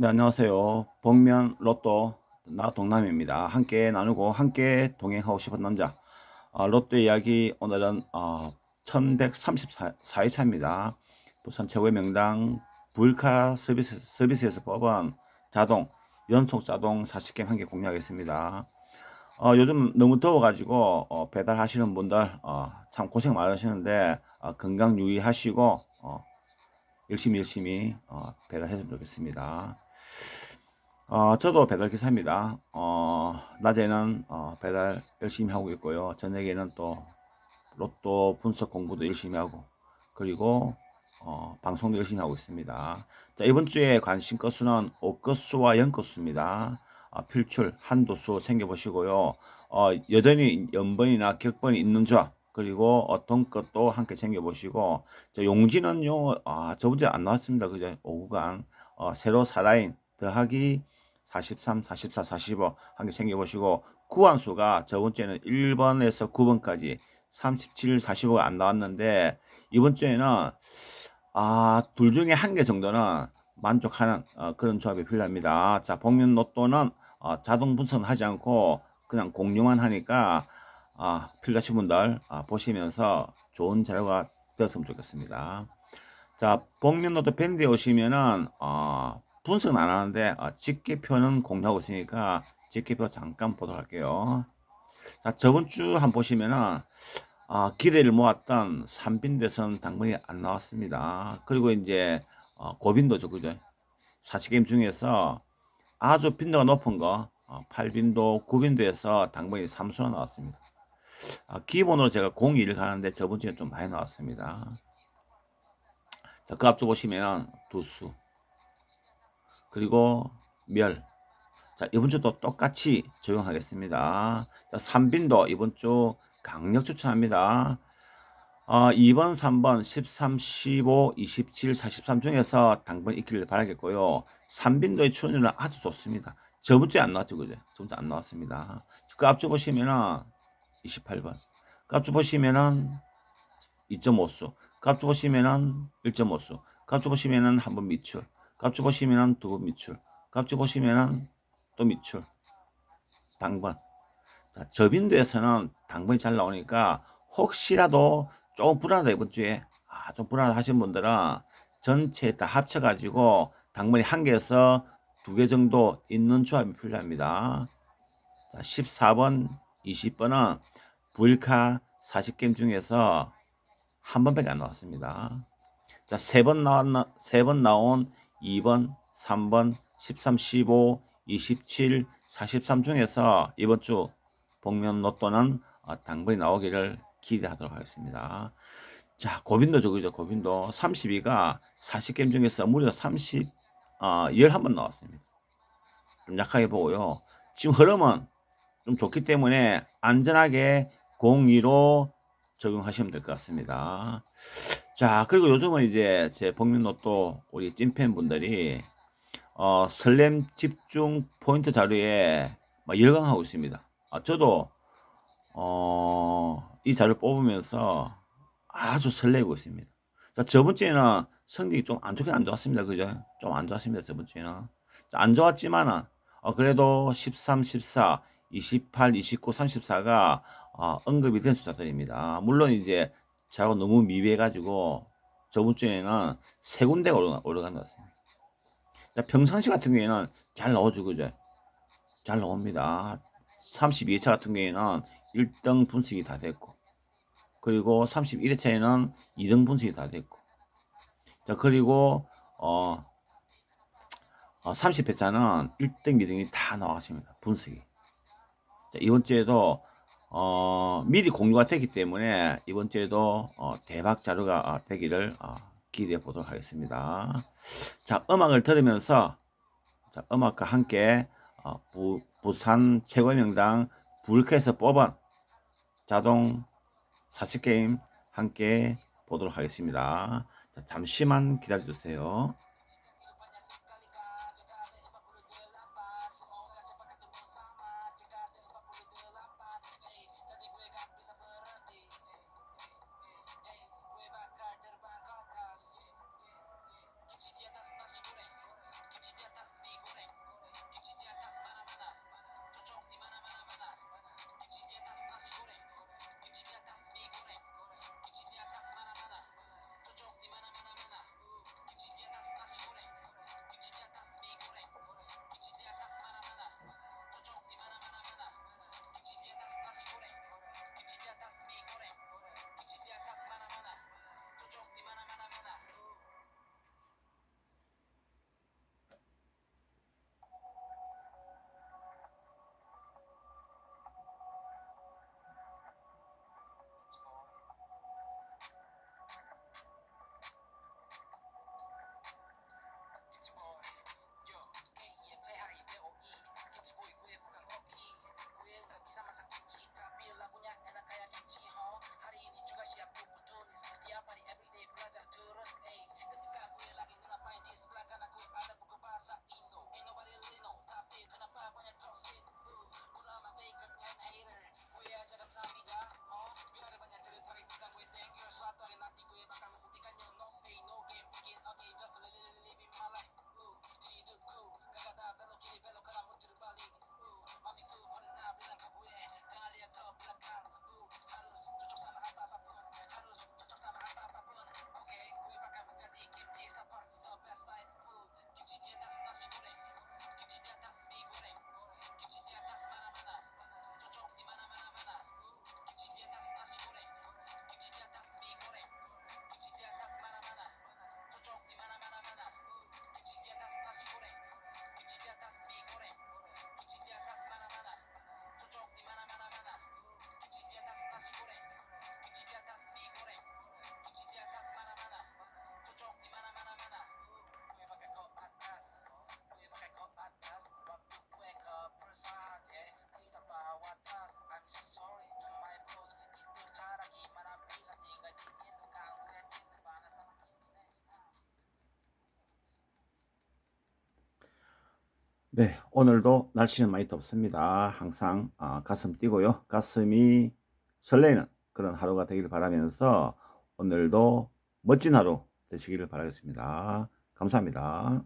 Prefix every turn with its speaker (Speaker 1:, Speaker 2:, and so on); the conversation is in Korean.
Speaker 1: 네, 안녕하세요. 복면 로또 나 동남입니다. 함께 나누고 함께 동행하고 싶은 남자. 아, 로또 이야기 오늘은 어, 1134회차입니다. 부산 최고의 명당 불카 서비스, 서비스에서 뽑은 자동 연속 자동 40개 한 개 공략하겠습니다. 어, 요즘 너무 더워가지고 어, 배달하시는 분들 어, 참 고생 많으시는데 어, 건강 유의하시고 어, 열심히 열심히 어, 배달했으면 좋겠습니다. 어, 저도 배달 기사입니다. 어, 낮에는 어, 배달 열심히 하고 있고요. 저녁에는 또 로또 분석 공부도 열심히 하고 그리고 어, 방송도 열심히 하고 있습니다. 자, 이번 주에 관심 건수는 5건수와 0건수입니다. 어, 필출, 한도 수 챙겨보시고요. 어, 여전히 연번이나 격번이 있는 조합, 그리고 어떤 것도 함께 챙겨보시고, 자, 용지는요, 아, 저번 주에 안 나왔습니다. 그죠? 5구간, 어, 세로 4라인 더하기 43, 44, 45 함께 챙겨보시고, 구한수가 저번 주에는 1번에서 9번까지 37, 45가 안 나왔는데, 이번 주에는, 아, 둘 중에 한 개 정도는 만족하는 어, 그런 조합이 필요합니다. 자, 복면 로또는 어, 자동 분석은 하지 않고 그냥 공유만 하니까 아, 필요하신 분들 아, 보시면서 좋은 자료가 되었으면 좋겠습니다. 자, 복면 로또 밴드에 오시면은 어, 분석은 안 하는데 어, 집계표는 공유하고 있으니까 집계표 잠깐 보도록 할게요. 자, 저번 주 한 보시면은 아, 기대를 모았던 삼빈대선 당분이 안 나왔습니다. 그리고 이제 어, 고빈도죠, 그죠? 40게임 중에서 아주 빈도가 높은 거, 어, 8빈도, 9빈도에서 당분이 3수나 나왔습니다. 아, 기본으로 제가 02를 가는데 저번 주에 좀 많이 나왔습니다. 자, 그 앞쪽 보시면 두수, 그리고 멸. 자, 이번 주도 똑같이 적용하겠습니다. 자, 3빈도 이번 주 강력 추천합니다. 어, 2번, 3번, 13, 15, 27, 43 중에서 당번 있기를 바라겠고요. 3빈도의 출연료는 아주 좋습니다. 저번 주에 안 나왔죠, 그죠? 저번 주에 안 나왔습니다. 그 앞쪽 보시면은 28번. 그 앞쪽 보시면은 2.5수. 그 앞쪽 보시면은 1.5수. 그 앞쪽 보시면은 한번 미출. 그 앞쪽 보시면은 두번 미출. 그 앞쪽 보시면은 또 미출. 당번. 자, 저빈도에서는 당번이 잘 나오니까 혹시라도 조금 불안하다 이번 주에 아, 좀 불안하다 하신 분들은 전체 다 합쳐가지고 당번이 한 개에서 두 개 정도 있는 조합이 필요합니다. 자, 14번, 20번은 불카 40게임 중에서 한 번밖에 안 나왔습니다. 자, 세 번 나왔나, 세 번 나온 2번, 3번, 13, 15, 27, 43 중에서 이번 주 복면 로또는 어, 당번이 나오기를 기대하도록 하겠습니다. 자, 고빈도 저기죠. 고빈도 32가 40게임 중에서 무려 30, 어, 11번 나왔습니다. 좀 약하게 보고요. 지금 흐름은 좀 좋기 때문에 안전하게 02로 적용하시면 될 것 같습니다. 자, 그리고 요즘은 이제 제 복면 로또 우리 찐팬 분들이 어, 설렘 집중 포인트 자료에 막 열광하고 있습니다. 아, 저도 어, 이 자료를 뽑으면서 아주 설레고 있습니다. 자, 저번 주에는 성적이 좀 안 좋긴 안 좋았습니다. 그죠? 좀 안 좋았습니다. 저번 주에는. 자, 안 좋았지만은, 어, 그래도 13, 14, 28, 29, 34가 어, 언급이 된 숫자들입니다. 물론 이제 자료가 너무 미비해가지고 저번 주에는 세 군데가 올라간, 올라간 것 같습니다. 자, 평상시 같은 경우에는 잘 나오죠. 그죠? 잘 나옵니다. 32회차 같은 경우에는 1등 분석이 다 됐고 그리고 31회차에는 2등 분석이 다 됐고 자 그리고 어, 어 30회차는 1등 2등이 다 나왔습니다 분석이 자 이번 주에도 어, 미리 공유가 됐기 때문에 이번 주에도 어, 대박 자료가 어, 되기를 어, 기대해 보도록 하겠습니다 자 음악을 들으면서 자, 음악과 함께 어, 부, 부산 최고의 명당 불크에서 뽑은 자동 40게임 함께 보도록 하겠습니다. 자, 잠시만 기다려 주세요. 네, 오늘도 날씨는 많이 덥습니다. 항상 아, 가슴 뛰고요. 가슴이 설레는 그런 하루가 되기를 바라면서 오늘도 멋진 하루 되시기를 바라겠습니다. 감사합니다.